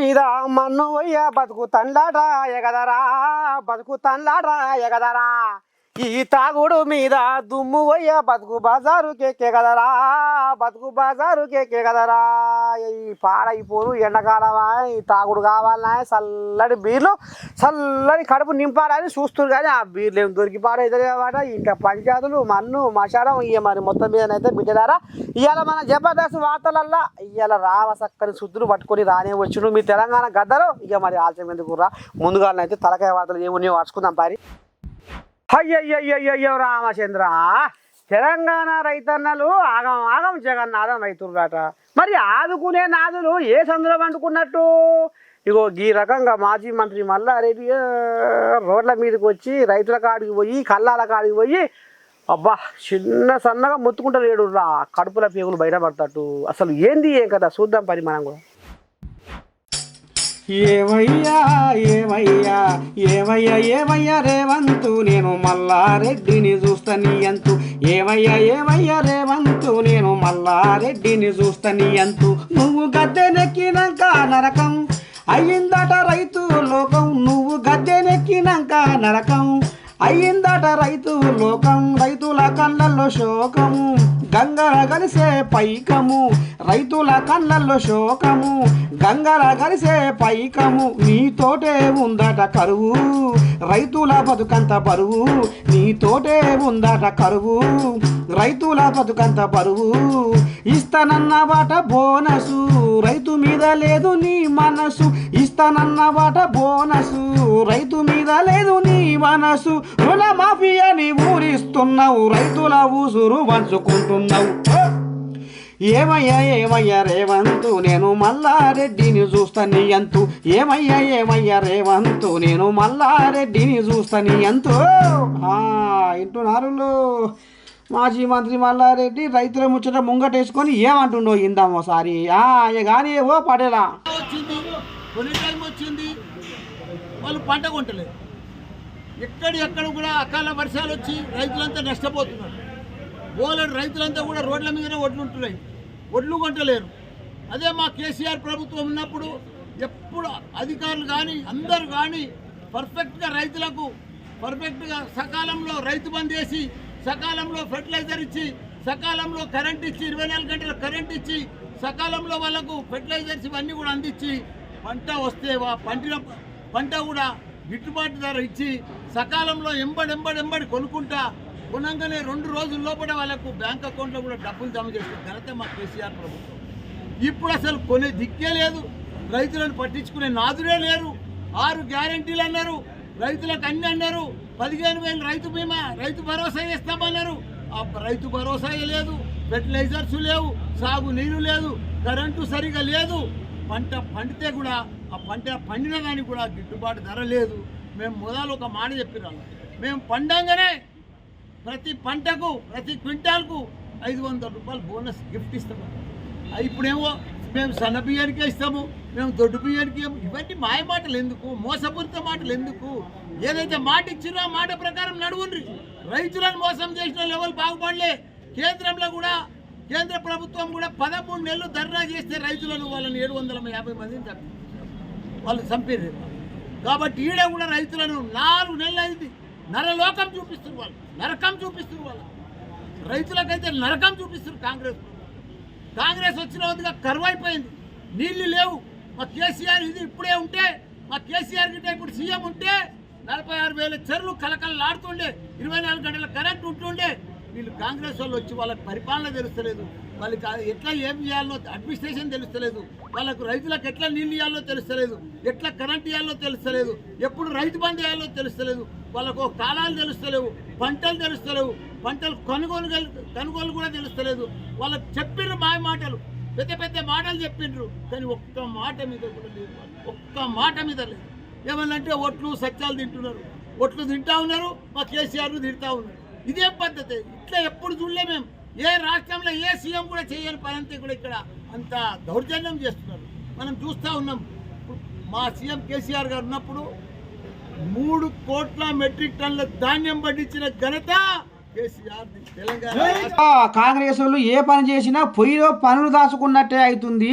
మీద మన్ను వయ్య బతుకు తండ్లాట ఎగదరా బతుకు తండ్లాట ఎగదరా. ఈ తాగుడు మీద దుమ్ము పోయ బతుకు బజారు కేకే కదరా బతుకు బజారు కేకే కదరా. ఈ పాడైపోరు ఎండాకాలమా ఈ తాగుడు కావాలనా చల్లటి బీర్లు చల్లని కడుపు నింపాలని చూస్తున్నారు కానీ ఆ బీర్లు ఏం దొరికి పాడైతుంది కాబట్టి ఇంకా పంచాయతీలు మన్ను మషారం ఇక మరి మొత్తం మీదనైతే బిడ్డలారా. ఇవాళ మన జబర్దస్త్ వార్తలల్లా ఇవాళ రావ చక్కని శుద్ధులు పట్టుకొని రానే వచ్చును మీ తెలంగాణ గద్దరు ఇక మరి ఆలస్యం ఎందుకు రా ముందుగానైతే తలకాయ వార్తలు ఏమున్నాయో వాడుచుకుందాం పారి. అయ్యయ్యయ్యయ్యో రామచంద్ర. తెలంగాణ రైతన్నలు ఆగం ఆగం జగన్నాథం రైతులట మరి ఆదుకునే నాదులు ఏ సందులో అంటుకున్నట్టు ఇగో ఈ రకంగా మాజీ మంత్రి మల్లారెడ్డి రోడ్ల మీదకి వచ్చి రైతుల కాడికి పోయి కల్లాల కాడికి పోయి అబ్బా చిన్న సన్నగా మొత్తుకుంటారు ఏడు రా. కడుపుల పేగులు బయటపడతాడు అసలు ఏంది ఏం కదా చూద్దాం పని మనం కూడా. ఏమయ్యా ఏమయ్యా ఏమయ్యా ఏమయ్యా రేవంతు నేను మల్లారెడ్డిని చూస్తని అంతు. ఏమయ్యా ఏమయ్యా రేవంతు నేను మల్లారెడ్డిని చూస్తని అంతు. నువ్వు గద్దెనెక్కినాక నరకం అయ్యిందట రైతు లోకం. నువ్వు గద్దెనెక్కినాక నరకం అయ్యిందట రైతు లోకం రైతుల కళ్ళల్లో శోకము. గంగర కలిసే పైకము రైతుల కళ్ళల్లో శోకము. గంగల కలిసే పైకము నీతోటే ఉందట కరువు. రైతుల బతుకంత బరువు నీతోటే ఉందట కరువు. రైతుల బతుకంత బరువు ఇస్తానన్న వాట బోనసు. రైతు మీద లేదు నీ మనసు ఇస్తానన్న వాట బోనసు. రైతు మీద లేదు నీ మనసు. రుణమాఫీ అని ఊరిస్తున్నావు. రైతుల ఊసురు పంచుకుంటున్నావు ఏమయ్యా ఏమయ్యా రేవంతు? నేను మల్లారెడ్డిని చూస్తాని ఎంతు ఏమయ్యా ఏమయ్యా రేవంతు? నేను మల్లారెడ్డిని చూస్తాని అంతు. ఇంటున్నారు మాజీ మంత్రి మల్లారెడ్డి రైతుల ముచ్చట ముంగటేసుకొని ఏమంటుండో ఇందామోసారి. ఒకసారి ఆ, కానీ ఓ పడేలా. తొలి టైం వచ్చింది. వాళ్ళు పంట కొంటలేదు ఎక్కడి ఎక్కడ కూడా అకాల వర్షాలు వచ్చి రైతులంతా నష్టపోతున్నారు. బోలెడు రైతులంతా కూడా రోడ్ల మీదనే ఒడ్లు ఉంటున్నాయి. ఒడ్లు కొంటలేరు అదే మా కేసీఆర్ ప్రభుత్వం ఉన్నప్పుడు ఎప్పుడు అధికారులు కానీ అందరు కానీ పర్ఫెక్ట్గా రైతులకు పర్ఫెక్ట్గా సకాలంలో రైతు బంద్ చేసి సకాలంలో ఫెర్టిలైజర్ ఇచ్చి సకాలంలో కరెంట్ ఇచ్చి ఇరవై నాలుగు గంటల కరెంట్ ఇచ్చి సకాలంలో వాళ్ళకు ఫెర్టిలైజర్స్ ఇవన్నీ కూడా అందించి పంట వస్తే పంటిన పంట కూడా గిట్టుబాటు ధర ఇచ్చి సకాలంలో ఎంబడి ఎంబడి ఎంబడి కొనుక్కుంటా కొనంగానే రెండు రోజుల లోపల వాళ్ళకు బ్యాంక్ అకౌంట్లో కూడా డబ్బులు జమ చేసిన ఘనత మా కేసీఆర్ ప్రభుత్వం. ఇప్పుడు అసలు కొనే దిక్కే లేదు. రైతులను పట్టించుకునే నాదులే లేరు. ఆరు గ్యారంటీలు అన్నారు. రైతులకు అన్ని అన్నారు. పదిహేను వేలు రైతు బీమా రైతు భరోసా ఇస్తామన్నారు. రైతు భరోసా లేదు. ఫెర్టిలైజర్స్ లేవు. సాగు నీరు లేదు. కరెంటు సరిగా లేదు. పంట పండితే కూడా ఆ పంట పండిన దానికి కూడా గిట్టుబాటు ధర లేదు. మేము మొదలు ఒక మాట చెప్పినాము మేము పండంగానే ప్రతి పంటకు ప్రతి క్వింటాల్కు ఐదు వందల రూపాయలు బోనస్ గిఫ్ట్ ఇస్తాము. ఇప్పుడేమో మేము సన్న బియ్యానికే ఇస్తాము మేము దొడ్డు బియ్యానికి ఇవన్నీ మాయ మాటలు ఎందుకు? మోసపూరిత మాటలు ఎందుకు? ఏదైతే మాట ఇచ్చినో ఆ మాట ప్రకారం నడువుండ్రి. రైతులను మోసం చేసిన లెవెల్ బాగుపడలే. కేంద్రంలో కూడా కేంద్ర ప్రభుత్వం కూడా పదమూడు నెలలు ధర్నా చేస్తే రైతులను వాళ్ళని ఏడు వందల యాభై మందిని చంపి వాళ్ళు చంపారు కాబట్టి ఈడ కూడా రైతులను నాలుగు నెలలు అయింది. నరలోకం చూపిస్తున్నారు వాళ్ళు. నరకం చూపిస్తున్నారు వాళ్ళు. రైతులకైతే నరకం చూపిస్తున్నారు కాంగ్రెస్. కాంగ్రెస్ వచ్చిన వద్దుగా కరువు అయిపోయింది. నీళ్ళు లేవు. మా కేసీఆర్ ఇది ఇప్పుడే ఉంటే మా కేసీఆర్ గిట్ట ఇప్పుడు సీఎం ఉంటే నలభై ఆరు వేల చెరువులు కలకలలాడుతుండే ఇరవై నాలుగు గంటల కరెంట్ ఉంటుండే వీళ్ళు కాంగ్రెస్ వాళ్ళు వచ్చి వాళ్ళకి పరిపాలన తెలుస్తలేదు. వాళ్ళకి ఎట్లా ఏం చేయాలో అడ్మినిస్ట్రేషన్ తెలుస్తలేదు. వాళ్ళకు రైతులకు ఎట్లా నీళ్ళు ఇవ్వాలో తెలుస్తలేదు. ఎట్లా కరెంట్ ఇవ్వాలో తెలుస్తలేదు. ఎప్పుడు రైతు బంద్ చేయాలో తెలుస్తలేదు. వాళ్ళకు కాలాలు తెలుస్తలేవు. పంటలు తెలుస్తలేవు. పంటలు కొనుగోలు కొనుగోలు కూడా తెలుస్తలేదు. వాళ్ళకి చెప్పిన మాయ మాటలు. పెద్ద పెద్ద మాటలు చెప్పిండ్రు కానీ ఒక్క మాట మీద కూడా లేదు. ఒక్క మాట మీద లేదు. ఏమన్నంటే ఒట్లు సత్యాలు తింటున్నారు. ఒట్లు తింటా ఉన్నారు. మా కేసీఆర్ను తింటా ఉన్నారు. ఇదేం పద్ధతి. ఇట్లా ఎప్పుడు చూడలే మేము. ఏ రాష్ట్రంలో ఏ సీఎం కూడా చేయని పని అంతే కూడా ఇక్కడ అంత దౌర్జన్యం చేస్తున్నారు. మనం చూస్తూ ఉన్నాం. మా సీఎం కేసీఆర్ గారు ఉన్నప్పుడు మూడు కోట్ల మెట్రిక్ టన్నుల ధాన్యం పండించిన ఘనత కాంగ్రెస్ వాళ్ళు ఏ పని చేసినా పొయ్యిలో పనులు దాచుకున్నట్టే అవుతుంది.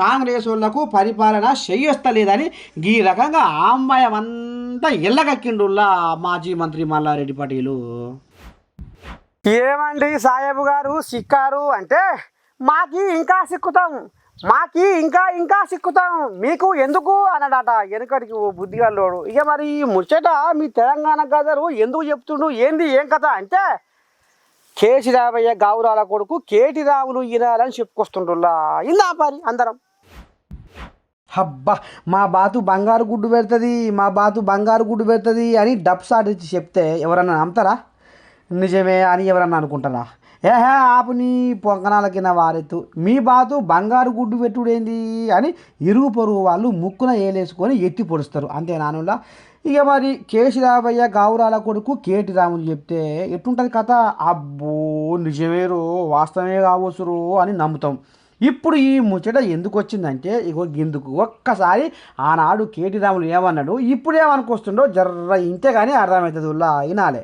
కాంగ్రెస్ వాళ్ళకు పరిపాలన చెయ్యొస్తలేదని ఈ రకంగా ఆ అమ్మాయి అంతా ఎల్లగక్కిండుల్లా మాజీ మంత్రి మల్లారెడ్డి పటేలు. ఏమండి సాహెబు గారు? సిక్కారు అంటే మాకి ఇంకా సిక్కుతాం. మాకి ఇంకా ఇంకా సిక్కుతాం. మీకు ఎందుకు అన్నాడట వెనుకటికి ఓ బుద్ధిగాళ్ళోడు ఇక మరి ఈ ముచ్చట మీ తెలంగాణ గదరు ఎందుకు చెప్తుండు? ఏంది? ఏం కథ? అంటే కేసి రామయ్య గావురాల కొడుకు కేటి రావులు ఇరాలని చెప్పుకొస్తుండ్రులా ఇందా పరి అందరం. అబ్బా మా బాతు బంగారు గుడ్డు పెడుతుంది మా బాతు బంగారు గుడ్డు పెడుతుంది అని డబ్ సాట్ ఇచ్చి చెప్తే ఎవరన్నా నమ్ముతారా? నిజమే అని ఎవరన్నా అనుకుంటారా? ఏహే ఆపు నీ పొంకనాల కింద వారెత్తు. మీ బాతు బంగారు గుడ్డు పెట్టుడేంది అని ఇరుగు పొరుగు వాళ్ళు ముక్కున ఏలేసుకొని ఎత్తి పొడుస్తారు. అంతే నానులా ఇక మరి కేశిరామయ్య గావురాల కొడుకు కేటి రాములు చెప్తే ఎట్టుంటుంది కథ? అబ్బో నిజమేరో వాస్తవమే కావచ్చురో అని నమ్ముతాం. ఇప్పుడు ఈ ముచ్చట ఎందుకు వచ్చిందంటే ఇగో గిందుకు ఒక్కసారి ఆనాడు కేటి రాములు ఏమన్నాడు ఇప్పుడు ఏమనుకొస్తుండో జర్ర ఇంతే కానీ అర్థమవుతుంది ఉల్లా వినాలే.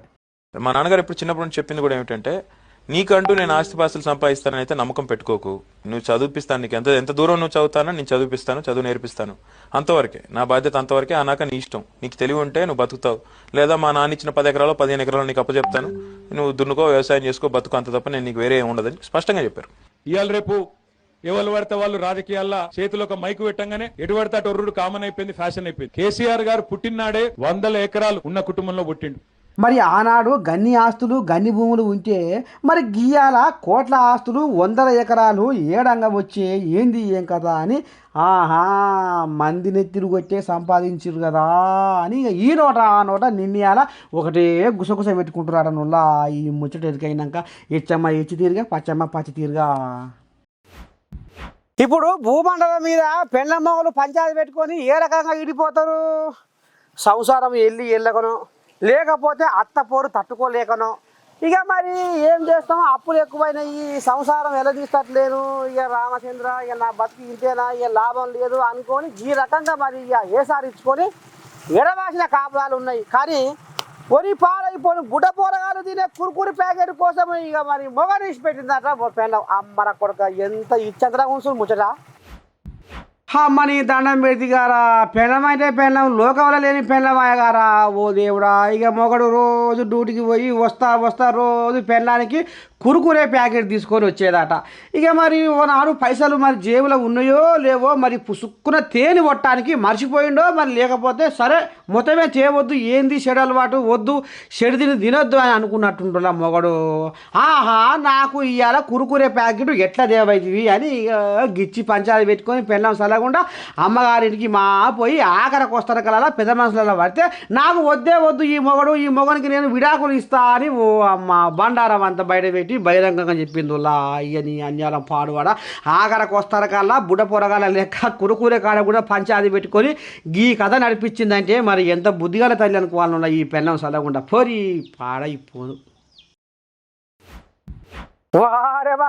మా నాన్నగారు ఇప్పుడు చిన్నప్పటి నుంచి చెప్పింది కూడా ఏమిటంటే నీకంటూ నేను ఆస్తిపాస్తులు సంపాదిస్తానని అయితే నమ్మకం పెట్టుకోకు. నువ్వు చదివిపిస్తాను నీకు ఎంత ఎంత దూరం నువ్వు చదువుతానో నేను చదివిపిస్తాను చదువు నేర్పిస్తాను. అంతవరకే నా బాధ్యత అంతవరకే అనాక నీ ఇష్టం. నీకు తెలివి ఉంటే నువ్వు బతుకుతావు. లేదా మా నాన్న ఇచ్చిన పది ఎకరాలు పదిహేను ఎకరాలు నీకు అప్పచెప్తాను నువ్వు దున్నుకో వ్యవసాయం చేసుకో బతుకు అంత తప్ప నేను నీకు వేరే ఉండదని స్పష్టంగా చెప్పారు. ఇవాళ రేపు ఎవరు పడితే వాళ్ళు రాజకీయాల్లో చేతిలో ఒక మైకు పెట్టంగానే ఎటు పడితే అటు కామన్ అయిపోయింది ఫ్యాషన్ అయిపోయింది. కేసీఆర్ గారు పుట్టినాడే వందల ఎకరాలు ఉన్న కుటుంబంలో పుట్టిండు. మరి ఆనాడు గన్ని ఆస్తులు గన్ని భూములు ఉంటే మరి గీయాల కోట్ల ఆస్తులు వందల ఎకరాలు ఏడంగా వచ్చే ఏంది ఏం కదా అని ఆహా మంది నెత్తిరు కొట్టే సంపాదించారు కదా అని ఈ నోట ఆ నోట నిన్నయాల ఒకటే గుసగుస పెట్టుకుంటున్నాడు నుల్లా ఈ ముచ్చట ఎరికైనాక. ఇచ్చమ్మ ఎచ్చి తీరుగా పచ్చమ్మ పచ్చి తీరుగా. ఇప్పుడు భూమండలం మీద పెళ్ళమ్మ వాళ్ళు పంచాయతీ పెట్టుకొని ఏ రకంగా ఇడిపోతారు? సంసారం వెళ్ళి వెళ్ళకను లేకపోతే అత్త పోరు తట్టుకోలేకను. ఇక మరి ఏం చేస్తాం? అప్పులు ఎక్కువైనాయి. సంసారం ఎలా తీస్తట్లేను ఇక రామచంద్ర ఇక నా బతికి ఇంతేనా? ఇక లాభం లేదు అనుకొని ఈ రకంగా మరి ఇక ఏసారి ఇచ్చుకొని ఎడవాసిన కాపురాలు ఉన్నాయి. కానీ పొని పాలైపోయి గుడ్డ పోరగాలు తినే కురుకురి ప్యాకెట్ కోసం ఇక మరి మొగనీసి పెట్టిందట పెళ్ళం. అమ్మర కొడుక ఎంత ఇచ్చంతరా ఉంచు ముచ్చట. అమ్మని దండం పెడితే గారా పెళ్ళం అయితే పెళ్ళం లోకంలో లేని పెళ్ళమాయగారా ఓ దేవుడా ఇక మొగడు రోజు డ్యూటీకి పోయి వస్తా వస్తా రోజు పెళ్ళానికి కురుకురే ప్యాకెట్ తీసుకొని వచ్చేదట. ఇక మరి నాడు పైసలు మరి జేబులో ఉన్నాయో లేవో మరి పుసుక్కున తేనె కొట్టడానికి మర్చిపోయిండో మరి లేకపోతే సరే మొత్తమే చేయవద్దు ఏంది చెడు అలవాటు వద్దు చెడు తిని తినొద్దు అని అనుకున్నట్టుంటున్నా మొగడు. ఆహా నాకు ఇవాళ కురుకురే ప్యాకెట్ ఎట్లా దేవైతివి అని ఇక గిచ్చి పంచాలు పెట్టుకొని పెళ్ళం సలగకుండా అమ్మగారింటికి మా పోయి ఆఖరికి వస్తారు కలలా పెద్ద మనసులలో పడితే నాకు వద్దే వద్దు ఈ మొగడు ఈ మొగనికి నేను విడాకులు ఇస్తా అని ఓ అమ్మ బండారం అంతా బయట పెట్టి బహిరంగంగా చెప్పిందులా అయ్యని అన్యాలం పాడువాడ? ఆఖరకు వస్తారు కల్లా బుడ్డ పొరగాల లెక్క కురుకూరే కాడ కూడా పంచాది పెట్టుకొని ఈ కథ నడిపించిందంటే మరి ఎంత బుద్ధిగల తల్లి అనుకోవాలన్నా ఈ పెళ్ళం చదవకుండా పోరి పాడైపోదు. వారేవా?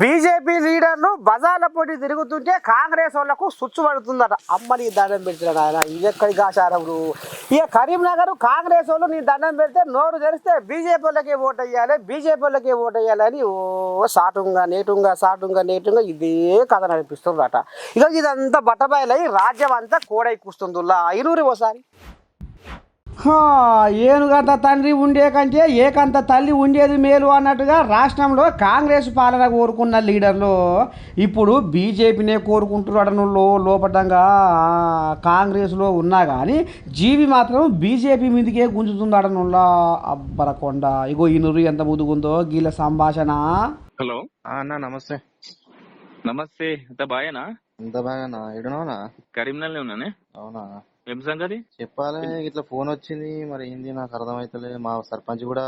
బీజేపీ లీడర్లు బజార్ల పోటీ తిరుగుతుంటే కాంగ్రెస్ వాళ్ళకు సుచ్చు పడుతుందట. అమ్మ నీ దండం పెట్టినాడు ఆయన. ఇది ఎక్కడి ఇక కరీంనగర్ కాంగ్రెస్ వాళ్ళు నీ దండం పెడితే నోరు తెరిస్తే బీజేపీ వాళ్ళకే ఓటు వేయాలి బీజేపీ వాళ్ళకే ఓటు వేయాలని ఓ సాటుంగా నేటుంగా సాటుంగా నేటుంగా ఇదే కథ నడిపిస్తుందట. ఇక ఇదంతా బట్టబయలై రాజ్యం అంతా కోడై కూస్తుందిలా ఐనూరు ఓసారి. ఏనుగంత తండ్రి ఉండే కంటే ఏకంత తల్లి ఉండేది మేలు అన్నట్టుగా రాష్ట్రంలో కాంగ్రెస్ పాలన కోరుకున్న లీడర్లు ఇప్పుడు బీజేపీనే కోరుకుంటున్నాడను లో లోపటంగా కాంగ్రెస్లో ఉన్నా కానీ జీవి మాత్రం బీజేపీ మీదకే గుంజుతున్నాడనులా అబ్బరకొండ. ఇగో ఈ నురు ఎంత ముదుగుందో గీల సంభాషణ. హలో. అన్న నమస్తే. నమస్తే. అంత బాయేనా ఎంత బాగా ఎడునవునా కరీంనగర్లో ఉన్నానే? అవునా? ఏం సంగతి? చెప్పాలి ఇట్లా ఫోన్ వచ్చింది మరి ఏంది నాకు అర్థమైతలే మా సర్పంచ్ కూడా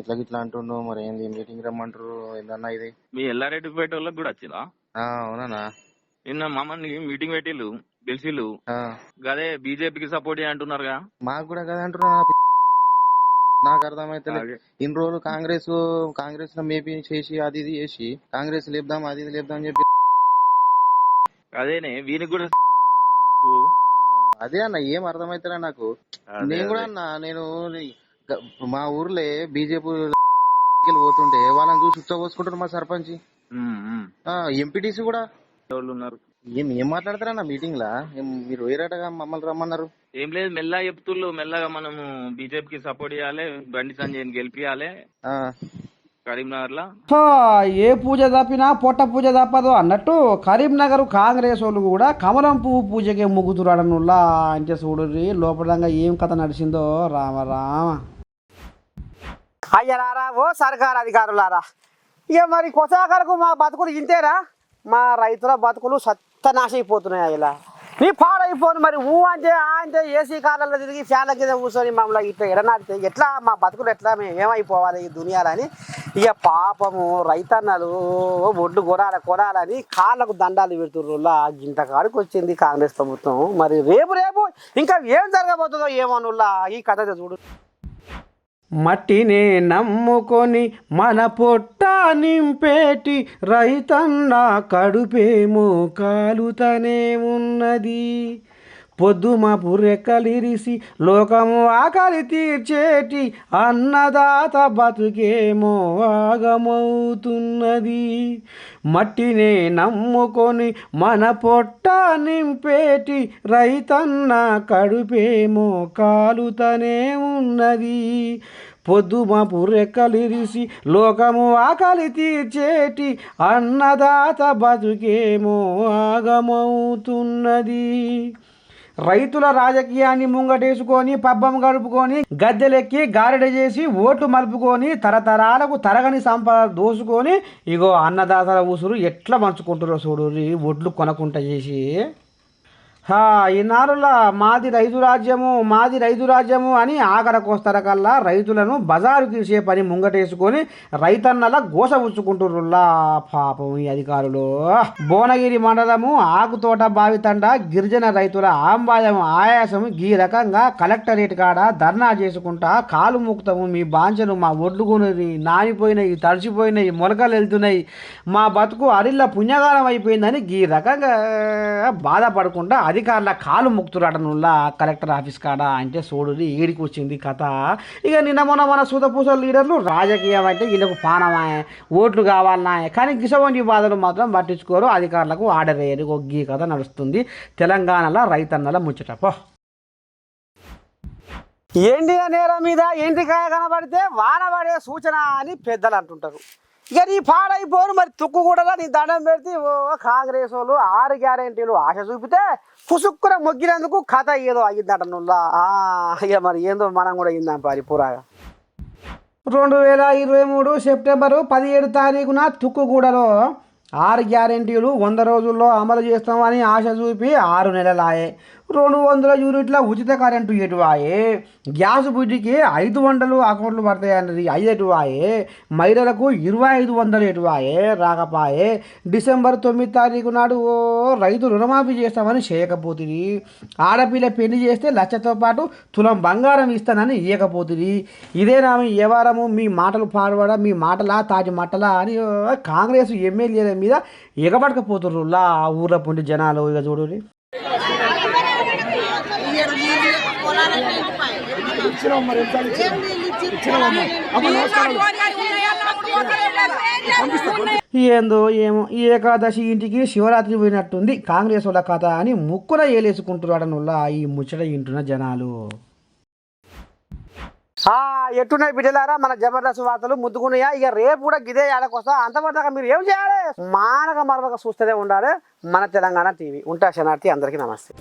ఇట్లా గిట్లా అంటుండు మరి ఏంది మీటింగ్ రమ్మంటారు ఏందన్నా ఇది. మీ ఎల్లారెడ్డిపేట వాళ్ళకి కూడా వచ్చిలా ఆ అవునా నిన్న మామని మీటింగ్ పెట్టిల్లు పిలిచిల్లు. ఆ, గదే బీజేపీకి సపోర్ట్ అంటున్నారుగా. మాకు కూడా కదా అంటున్నా నాకు అర్థమైతలే అదే. ఇన్ని రోజులు కాంగ్రెస్ కాంగ్రెస్లో మేపీ చేసి అది ఇది చేసి కాంగ్రెస్ లేపుదాం అది ఇది లేపుదాం అని చెప్పి అదేనే వీనికి కూడా అదే అన్న ఏం అర్థమైతలే నాకు. నేను కూడా. అన్న నేను మా ఊర్లో బీజేపీ పోతుంటే వాళ్ళని చూసి ఉచ్చబోసుకుంటారు మా సర్పంచ్. ఎంపీటీసీ కూడా. ఉన్నారు ఏం ఏం మాట్లాడతారన్న మీటింగ్ లా మీరు వేరేటగా మమ్మల్ని రమ్మన్నారు. ఏం లేదు మెల్లగా చెప్తుళ్ళు మెల్లగా మనము బీజేపీకి సపోర్ట్ చేయాలి బండి సంజయ్ని గెలిపియాలి. ఏ పూజ తప్పినా పొట్ట పూజ తప్పదు అన్నట్టు కరీంనగర్ కాంగ్రెస్ వాళ్ళు కూడా కమలం పువ్వు పూజకే ముగ్గుతురాడనుల్లా. అంటే చూడుర్రి లోపలంగా ఏం కథ నడిచిందో. రామ రామ. అయ్యరారా ఓ సర్కార్ అధికారులారా. ఇక మరి కొసాకరకు మా బతుకులు ఇంతేరా? మా రైతుల బతుకులు సత్తనాశైపోతున్నాయి ఇలా నీ పాడైపోను మరి ఊ అంటే ఆ అంటే ఏసీ కాలంలో తిరిగి ఫ్యాన్ల కింద కూర్చొని మమ్మల్ని ఇట్లా ఎడనాడితే ఎట్లా మా బతుకులు ఎట్లా మేము ఏమైపోవాలి ఈ దునియాలని? ఇక పాపము రైతన్నలు ఒడ్డు కొనాలి కొనాలని కాళ్ళకు దండాలు పెడుతుర్రులా ఇంత కాడికి వచ్చింది కాంగ్రెస్ ప్రభుత్వం. మరి రేపు రేపు ఇంకా ఏం జరగబోతుందో ఏమోనుల్లా? ఈ కథ చూడు. మట్టినే నమ్ముకొని మన పొట్ట నింపేటి రైతన్న కడుపేమో కాలుతనే ఉన్నది. పొద్దుమాపు రెక్కలిరిసి లోకము ఆకలి తీర్చేటి అన్నదాత బతుకేమో ఆగమవుతున్నది. మట్టినే నమ్ముకొని మన పొట్ట నింపేటి రైతన్న కడుపేమో కాలుతనే ఉన్నది. పొద్దుమ పురెక్కలిరిసి లోకము ఆకలి తీర్చేటి అన్నదాత బతుకేమో ఆగమవుతున్నది. రైతుల రాజకీయాన్ని ముంగటేసుకొని పబ్బం గడుపుకొని గద్దెలెక్కి గారెడ చేసి ఓట్లు మలుపుకొని తరతరాలకు తరగని సంపద దోసుకొని ఇగో అన్నదాతల ఊసురు ఎట్లా మంచుకుంటారో చూడు ఒడ్లు కొనకుంట చేసి. ఈనారుల మాది రైతు రాజ్యము మాది రైతు రాజ్యము అని ఆఖర కల్లా రైతులను బజారు తీసే పని ముంగటేసుకొని రైతన్నల గోస ఉంచుకుంటుర్రుల్లా పాపం ఈ అధికారులు. భువనగిరి మండలము ఆకుతోట బావితండ గిరిజన రైతుల ఆంబాయం ఆయాసం ఈ రకంగా కలెక్టరేట్ కాడ ధర్నా చేసుకుంటా కాలు ముక్తము. మీ బాంచను మా ఒడ్లు నానిపోయినాయి తడిచిపోయినాయి మొలకలు వెళ్తున్నాయి. మా బతుకు అరిల్ల పుణ్యకాలం అయిపోయిందని ఈ రకంగా బాధపడకుండా అధికారుల కాలు ముక్తురాటనుల్లా కలెక్టర్ ఆఫీస్ కాడ అంటే చూడుది ఏడికి వచ్చింది కథ. ఇక నిన్న మొన్న మన సుధపూసల లీడర్లు రాజకీయం అంటే వీళ్ళకు పానమా ఓట్లు కావాలన్నా కానీ గిసవంటి బాధలు మాత్రం పట్టించుకోరు అధికారులకు ఆర్డర్ వేయరు. ఒక గీ కథ నడుస్తుంది. తెలంగాణలో రైతన్నల ముచ్చటపో ఏంటి నేల మీద ఎంటికాయ కనబడితే వాన పడే సూచన అని పెద్దలు అంటుంటారు ఇక నీ పాడైపోను మరి తుక్కు కూడా నీ దండం పెడితే ఓ కాంగ్రెస్ వాళ్ళు ఆరు గ్యారెంటీలు ఆశ చూపితే పుసుక్కున మొగ్గినందుకు కథ ఏదో అయ్యిందట నుల్లా. ఇక మరి ఏందో మనం కూడా అయిందాం పారి పురాగా రెండు వేల ఇరవై మూడు సెప్టెంబరు పదిహేడు తారీఖున తుక్కుగూడలో ఆరు గ్యారెంటీలు వంద రోజుల్లో అమలు చేస్తామని ఆశ చూపి ఆరు నెలలాయే. రెండు వందల యూనిట్ల ఉచిత కరెంటు ఎటువాయే? గ్యాస్ బుడ్డికి ఐదు వందలు అకౌంట్లు పడతాయన్నది ఐదు ఎటువాయే మహిళలకు ఇరవై ఐదు వందలు ఎటువాయే? రాకపాయే? డిసెంబర్ తొమ్మిది తారీఖు నాడు ఓ రైతు రుణమాఫీ చేస్తామని చేయకపోతుంది ఆడపిల్ల పెళ్ళి చేస్తే లక్షతో పాటు తులం బంగారం ఇస్తానని ఇవ్వకపోతుంది ఇదేనా మీ వ్యవహారము మీ మాటలు పాడవడం మీ మాటలా తాటి మట్టలా అని కాంగ్రెస్ ఎమ్మెల్యేల మీద ఎగబడకపోతుర్రులా ఆ ఊర్లో పొండి జనాలు ఇక చూడండి చూడు ఏందో ఏమో ఈ ఏకాదశి ఇంటికి శివరాత్రి పోయినట్టుంది. కాంగ్రెస్ వాళ్ళ కథ అని ముక్కున ఏలేసుకుంటున్నాడనుల్లా ఈ ముచ్చట ఇంటున్న జనాలు. ఆ ఎట్టున్నాయి బిడ్డలారా? మన జబర్దస్త్ వార్తలు ముద్దుకున్నాయా ఇక రేపు కూడా గిదే ఆడకొస్తా అంతవరదాకా మీరు ఏం చేయాలి? మానక మరొక చూస్తూనే ఉండాలి. మన తెలంగాణ టీవీ. ఉంటా శనార్థి అందరికీ నమస్తే.